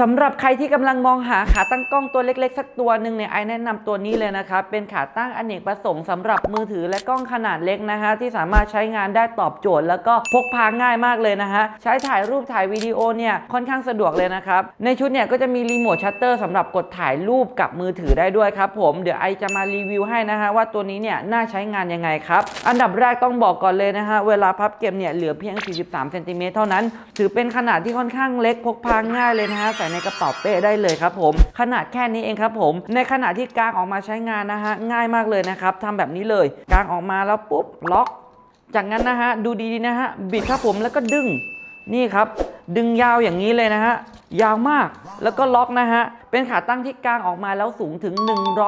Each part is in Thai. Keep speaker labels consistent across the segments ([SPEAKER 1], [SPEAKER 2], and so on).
[SPEAKER 1] สำหรับใครที่กำลังมองหาขาตั้งกล้องตัวเล็กๆ สักตัวหนึ่งเนี่ยไอแนะนำตัวนี้เลยนะครับ เป็นขาตั้งอเนกประสงค์สำหรับมือถือและกล้องขนาดเล็กนะฮะที่สามารถใช้งานได้ตอบโจทย์ แล้วก็พกพาง่ายมากเลยนะฮะใช้ถ่ายรูปถ่ายวิดีโอเนี่ยค่อนข้างสะดวกเลยนะครับ ในชุดเนี่ยก็จะมีรีโมทชัตเตอร์สำหรับกดถ่ายรูปกับมือถือได้ด้วยครับผมเดี๋ยวไอจะมารีวิวให้นะฮะว่าตัวนี้เนี่ยน่าใช้งานยังไงครับอันดับแรกต้องบอกก่อนเลยนะฮะเวลาพับเก็บเนี่ยเหลือเพียง 43เซนติเมตรเท่านั้น ถือเป็นขนาดที่ค่อนข้างเล็กพกพาง่ายเลยนะฮะส่ในกระเป๋าเป้ได้เลยครับผม ขนาดแค่นี้เองครับผม ในขณะที่กางออกมาใช้งานนะฮะง่ายมากเลยนะครับทำแบบนี้เลย กางออกมาแล้วปุ๊บล็อก จากนั้นนะฮะดูดีๆนะฮะบิดครับผมแล้วก็ดึงนี่ครับ ดึงยาวอย่างนี้เลยนะฮะยาวมากแล้วก็ล็อกนะฮะ เป็นขาตั้งที่กางออกมาแล้วสูงถึง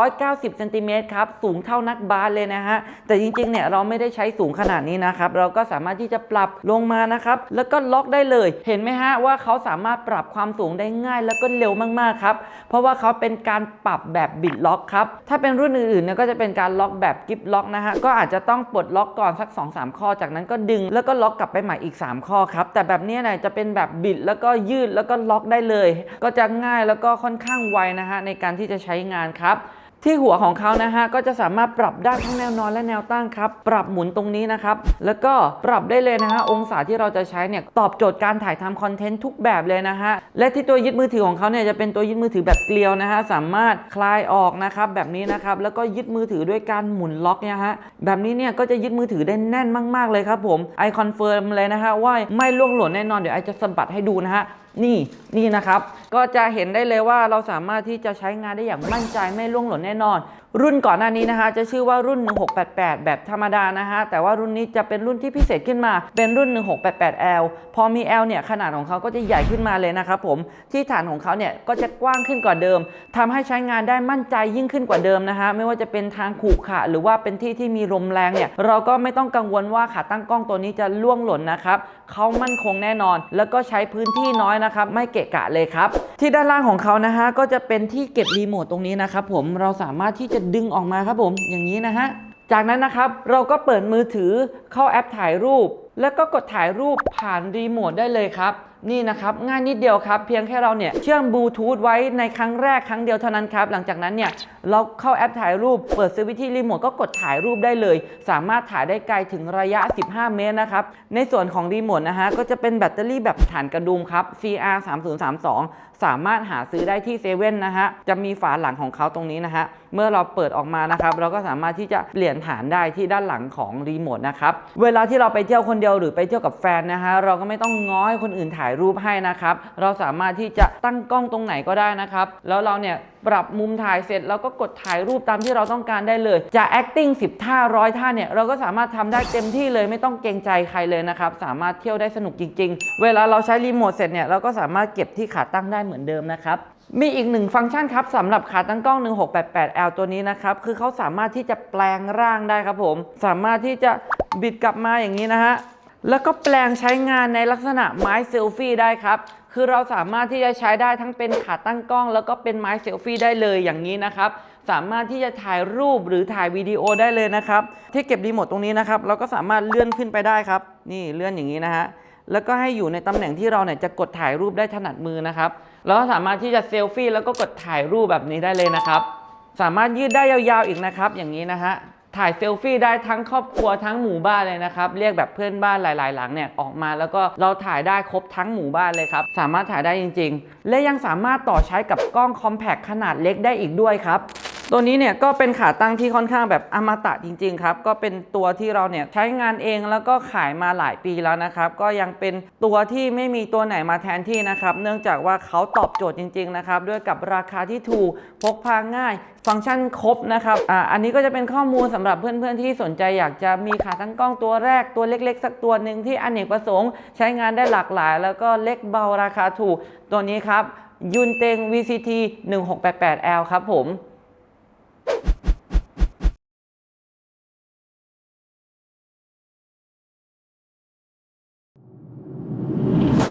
[SPEAKER 1] 190เซนติเมตรครับ สูงเท่านักบาสเลยนะฮะ แต่จริงๆ เนี่ยเราไม่ได้ใช้สูงขนาดนี้นะครับ เราก็สามารถที่จะปรับลงมานะครับ แล้วก็ล็อกได้เลย เห็นไหมฮะว่าเขาสามารถปรับความสูงได้ง่ายแล้วก็เร็วมากๆครับ เพราะว่าเขาเป็นการปรับแบบบิดล็อกครับ ถ้าเป็นรุ่นอื่นๆ เนี่ยก็จะเป็นการล็อกแบบกิฟล็อกนะฮะ ก็อาจจะต้องปลดล็อกก่อนสัก 2-3 ข้อ จากนั้นก็ดึง แล้วก็ล็อกกลับไปใหม่อีก 3 ข้อครับ แต่แบบนี้เนี่ยจะเป็นแบบบิดแล้วก็ยืดแล้วก็ล็อกได้เลย ก็จะง่ายแล้วก็ค่อนข้างไวนะฮะในการที่จะใช้งานครับ ที่หัวของเขานะฮะก็จะสามารถปรับได้ทั้งแนวนอนและแนวตั้งครับ ปรับหมุนตรงนี้นะครับ แล้วก็ปรับได้เลยนะฮะองศาที่เราจะใช้เนี่ยตอบโจทย์การถ่ายทำคอนเทนต์ทุกแบบเลยนะฮะและที่ตัวยึดมือถือของเขาเนี่ยจะเป็นตัวยึดมือถือแบบเกลียวนะฮะสามารถคลายออกนะครับแบบนี้นะครับแล้วก็ยึดมือถือด้วยการหมุนล็อกเนี่ยฮะแบบนี้เนี่ยก็จะยึดมือถือได้แน่นมาก ๆเลยครับผมไอคอนเฟิร์มเลยนะฮะว่าไม่ล่วงหล่นแน่นอนเดี๋ยวไอจะสะบัดให้ดูนะฮะ นี่นี่นะครับ ก็จะเห็นได้เลยว่าเราสามารถที่จะใช้งานได้อย่างมั่นใจไม่ล่วงหล่นแน่นอนรุ่นก่อนหน้านี้นะคะ จะชื่อว่ารุ่น 1688 แบบธรรมดานะฮะแต่ว่ารุ่นนี้จะเป็นรุ่นที่พิเศษขึ้นมา เป็นรุ่น 1688L พอมี L เนี่ยขนาดของเขาก็จะใหญ่ขึ้นมาเลยนะครับผมที่ฐานของเขาเนี่ยก็จะกว้างขึ้นกว่าเดิมทำให้ใช้งานได้มั่นใจยิ่งขึ้นกว่าเดิมนะฮะไม่ว่าจะเป็นทางขรุขระหรือว่าเป็นที่ที่มีลมแรงเนี่ยเราก็ไม่ต้องกังวลว่าขาตั้งกล้องตัวนี้จะล่วงหล่นนะครับเขามั่นคงแน่นอน แล้วก็ใช้พื้นที่น้อยนะครับไม่เกะกะเลยครับที่ด้านล่างของเขานะฮะก็จะเป็นที่เก็บรีโมทตรงนี้นะครับผมเราสามารถที่จะดึงออกมาครับผมอย่างนี้นะฮะจากนั้นนะครับเราก็เปิดมือถือเข้าแอปถ่ายรูป แล้วก็กดถ่ายรูปผ่านรีโมทได้เลยครับ นี่นะครับง่ายนิดเดียวครับเพียงแค่เราเนี่ยเชื่อมบลูทูธไว้ในครั้งแรกครั้งเดียวเท่านั้นครับหลังจากนั้นเนี่ยเราเข้าแอปถ่ายรูป เปิดสวิตช์ที่รีโมทก็กดถ่ายรูปได้เลย สามารถถ่ายได้ไกลถึงระยะ 15 เมตรนะครับในส่วนของรีโมทนะฮะก็จะเป็นแบตเตอรี่แบบฐานกระดุมครับ CR 3032 สามารถหาซื้อได้ที่เซเว่นนะฮะจะมีฝาหลังของเขาตรงนี้นะฮะเมื่อเราเปิดออกมานะครับเราก็สามารถที่จะเปลี่ยนฐานได้ที่ด้านหลังของรีโมทนะครับเวลาที่เราไปเที่ยวคนเดียวหรือไปเที่ยวกับแฟนนะฮะเราก็ไม่ต้องง้อให้คนอื่นถ่ายรูปให้นะครับ เราสามารถที่จะตั้งกล้องตรงไหนก็ได้นะครับ แล้วเราเนี่ยปรับมุมถ่ายเสร็จแล้วก็กดถ่ายรูปตามที่เราต้องการได้เลย จะ acting 10 ท่าร้อยท่าเนี่ยเราก็สามารถทำได้เต็มที่เลยไม่ต้องเกรงใจใครเลยนะครับ สามารถเที่ยวได้สนุกจริง ๆ เวลาเราใช้รีโมทเสร็จเนี่ยเราก็สามารถเก็บที่ขาตั้งได้เหมือนเดิมนะครับมีอีกหนึ่งฟังก์ชันครับสำหรับขาตั้งกล้อง 1688L ตัวนี้นะครับ คือเขาสามารถที่จะแปลงร่างได้ครับผม สามารถที่จะบิดกลับมาอย่างนี้นะฮะ แล้วก็แปลงใช้งานในลักษณะไม้เซลฟี่ได้ครับ คือเราสามารถที่จะใช้ได้ทั้งเป็นขาตั้งกล้อง แล้วก็เป็นไม้เซลฟี่ได้เลยอย่างนี้นะครับ สามารถที่จะถ่ายรูปหรือถ่ายวิดีโอได้เลยนะครับ ที่เก็บรีโมทตรงนี้นะครับ เราก็สามารถเลื่อนขึ้นไปได้ครับ นี่เลื่อนอย่างนี้นะฮะ แล้วก็ให้อยู่ในตำแหน่งที่เราเนี่ยจะกดถ่ายรูปได้ถนัดมือนะครับแล้วก็สามารถที่จะเซลฟี่แล้วก็กดถ่ายรูปแบบนี้ได้เลยนะครับ สามารถยืดได้ยาวๆอีกนะครับ อย่างนี้นะฮะ ถ่ายเซลฟี่ได้ทั้งครอบครัวทั้งหมู่บ้านเลยนะครับเรียกแบบเพื่อนบ้านหลาย ๆ หลังเนี่ยออกมา แล้วก็เราถ่ายได้ครบทั้งหมู่บ้านเลยครับสามารถถ่ายได้จริง ๆ และยังสามารถต่อใช้กับกล้องคอมแพคขนาดเล็กได้อีกด้วยครับ ตัวนี้เนี่ยก็เป็นขาตั้งที่ค่อนข้างแบบอมตะจริงๆครับ ก็เป็นตัวที่เราเนี่ยใช้งานเองแล้วก็ขายมาหลายปีแล้วนะครับ ก็ยังเป็นตัวที่ไม่มีตัวไหนมาแทนที่นะครับ เนื่องจากว่าเขาตอบโจทย์จริง ๆ นะครับ ด้วยกับราคาที่ถูกพกพาง่าย ฟังก์ชันครบนะครับอ่าอันนี้ก็จะเป็นข้อมูลสำหรับเพื่อนๆที่สนใจอยากจะมีขาตั้งกล้องตัวแรกตัวเล็ก ๆ สักตัวหนึ่งที่อเนกประสงค์ ใช้งานได้หลากหลาย แล้วก็เล็กเบาราคาถูกตัวนี้ครับยุนเต็ง VCT 1688L ครับผม